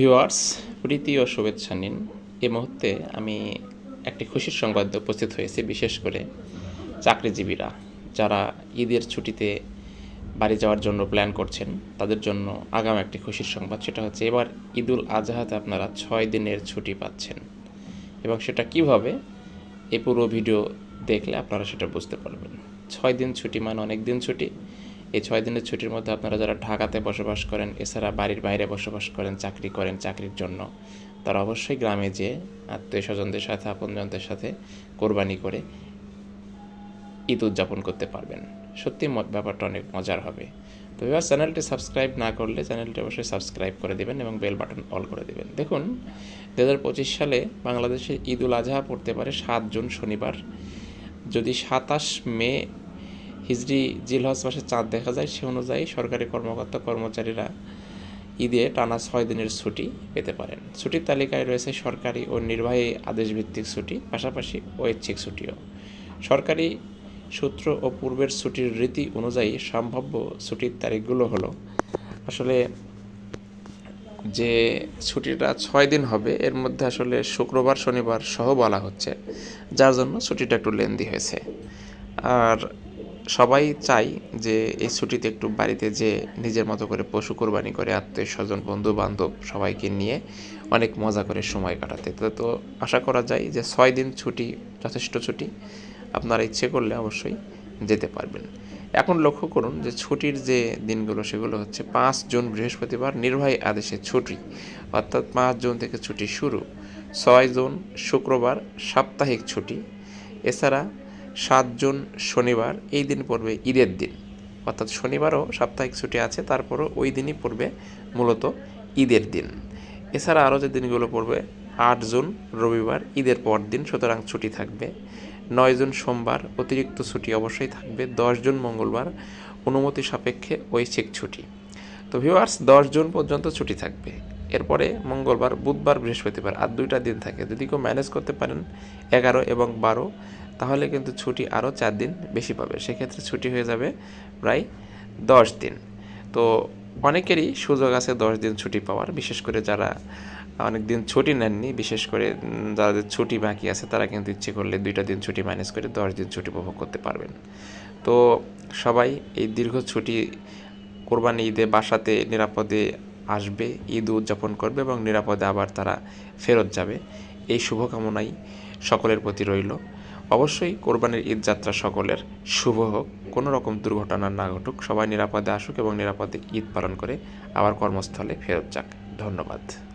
Viewers, প্রীতি ও শুভেচ্ছা নিন। এ মুহূর্তে আমি একটি খুশির সংবাদ উপস্থিত হয়েছি, বিশেষ করে চাকরিজীবীরা যারা ঈদের ছুটিতে বাড়ি যাওয়ার জন্য প্ল্যান করছেন, তাদের জন্য আগাম একটি খুশির সংবাদ, সেটা হচ্ছে এবার ঈদুল আজহাতে আপনারা ছয় দিনের ছুটি পাচ্ছেন। এবং সেটা কীভাবে, এ পুরো ভিডিও দেখলে আপনারা সেটা বুঝতে পারবেন। ছয় দিন ছুটি মানে অনেক দিন ছুটি। এই ছয় দিনের ছুটির মধ্যে আপনারা যারা ঢাকাতে বসবাস করেন, এছাড়া বাড়ির বাইরে বসবাস করেন, চাকরি করেন, চাকরির জন্য, তারা অবশ্যই গ্রামে যেয়ে আত্মীয় স্বজনদের সাথে, আপনজনদের সাথে কোরবানি করে ঈদ উদযাপন করতে পারবেন। সত্যি ব্যাপারটা অনেক মজার হবে। তো এবার চ্যানেলটি সাবস্ক্রাইব না করলে চ্যানেলটি অবশ্যই সাবস্ক্রাইব করে দেবেন এবং বেল বাটন অল করে দেবেন। দেখুন দু হাজার পঁচিশ সালে বাংলাদেশে ঈদ উল আজহা পড়তে পারে সাত জুন শনিবার। যদি সাতাশ মে হিজড়ি জিলহজ মাসে চাঁদ দেখা যায়, সে অনুযায়ী সরকারি কর্মকর্তা, কর্মচারীরা ঈদে টানা ছয় দিনের ছুটি পেতে পারেন। ছুটির তালিকায় রয়েছে সরকারি ও নির্বাহী আদেশভিত্তিক ছুটি, পাশাপাশি ঐচ্ছিক ছুটিও। সরকারি সূত্র ও পূর্বের ছুটির রীতি অনুযায়ী সম্ভাব্য ছুটির তারিখগুলো হলো, আসলে যে ছুটিটা ছয় দিন হবে, এর মধ্যে আসলে শুক্রবার, শনিবার সহ বলা হচ্ছে, যার জন্য ছুটিটা একটু লেন্দি হয়েছে। আর সবাই চাই যে এই ছুটিতে একটু বাড়িতে যে নিজের মতো করে পশু কোরবানি করে আত্মীয় স্বজন বন্ধু বান্ধব সবাইকে নিয়ে অনেক মজা করে সময় কাটাতে। তো আশা করা যায় যে ছয় দিন ছুটি, যথেষ্ট ছুটি আপনারা ইচ্ছে করলে অবশ্যই যেতে পারবেন। এখন লক্ষ্য করুন যে ছুটির যে দিনগুলো সেগুলো হচ্ছে পাঁচ জুন বৃহস্পতিবার নির্বাহী আদেশে ছুটি, অর্থাৎ পাঁচ জুন থেকে ছুটি শুরু। ছয় জুন শুক্রবার সাপ্তাহিক ছুটি। এছাড়া সাত জুন শনিবার, এই দিন পড়বে ঈদের দিন। অর্থাৎ শনিবারও সাপ্তাহিক ছুটি আছে, তারপরও ওই দিনই পড়বে মূলত ঈদের দিন। এছাড়া আরও যে দিনগুলো পড়বে, আট জুন রবিবার, ঈদের পর দিন, সুতরাং ছুটি থাকবে। নয় জুন সোমবার, অতিরিক্ত ছুটি অবশ্যই থাকবে। দশ জুন মঙ্গলবার, অনুমতি সাপেক্ষে ঐচ্ছিক ছুটি। তো ভিউয়ার্স দশ জুন পর্যন্ত ছুটি থাকবে। এরপরে মঙ্গলবার, বুধবার, বৃহস্পতিবার, আর দুইটা দিন থাকে। যদি কেউ ম্যানেজ করতে পারেন, এগারো এবং বারো তাহলে কিন্তু ছুটি আরও চার দিন বেশি পাবে। সেক্ষেত্রে ছুটি হয়ে যাবে প্রায় দশ দিন। তো অনেকেরই সুযোগ আছে দশ দিন ছুটি পাওয়ার। বিশেষ করে যারা অনেক দিন ছুটি নেননি, বিশেষ করে যাদের ছুটি বাকি আছে, তারা কিন্তু ইচ্ছে করলে দুইটা দিন ছুটি ম্যানেজ করে দশ দিন ছুটি উপভোগ করতে পারবেন। তো সবাই এই দীর্ঘ ছুটি কোরবানি ঈদে বাসাতে নিরাপদে আসবে, ঈদ উদযাপন করবে এবং নিরাপদে আবার তারা ফেরত যাবে। এই শুভকামনাই সকলের প্রতি রইল। অবশ্যই কোরবানির ঈদ যাত্রা সকলের শুভ হোক। কোনো রকম দুর্ঘটনা না ঘটুক। সবাই নিরাপদে আসুক এবং নিরাপদে ঈদ পালন করে আবার কর্মস্থলে ফেরত যাক। ধন্যবাদ।